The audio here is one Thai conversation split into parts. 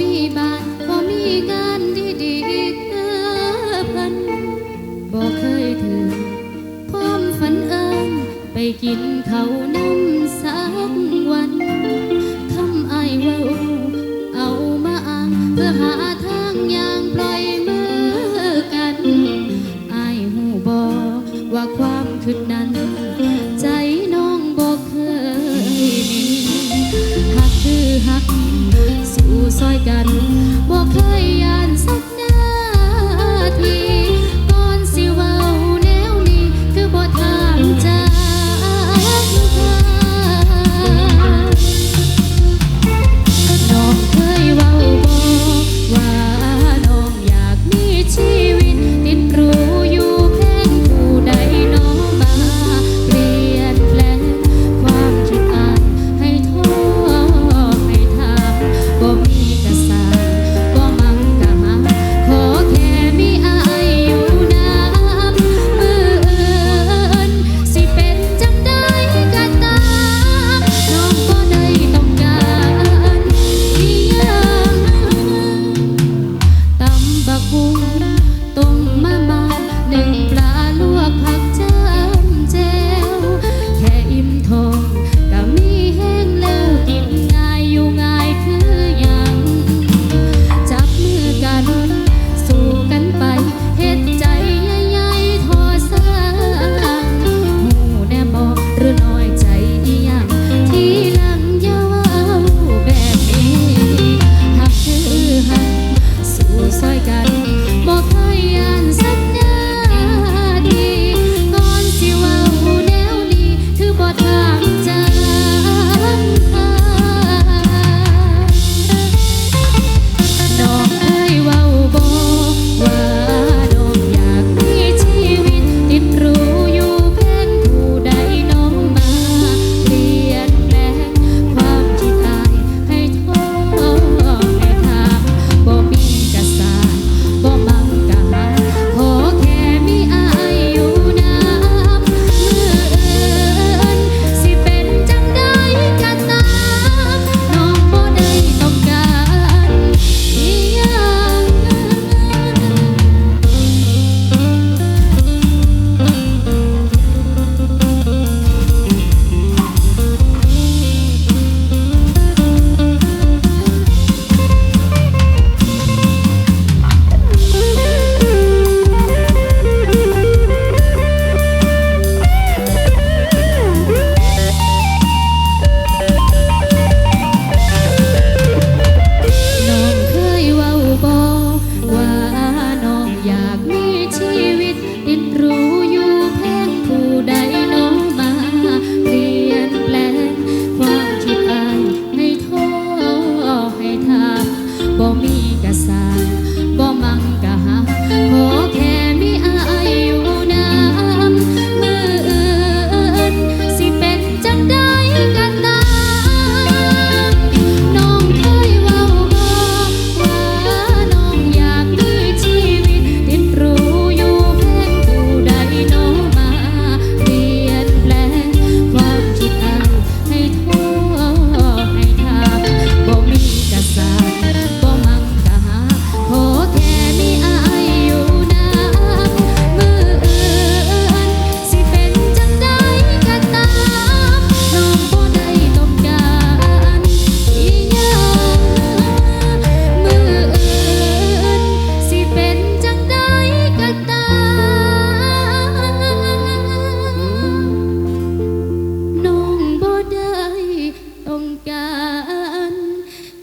มีบ้านบ่มีงานดีดีคือเพิ่นบ่เคยถึงความฝันเอิ้ไปกินเขาวนำสักวัน กันบอกเคยยานสัก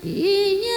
一样。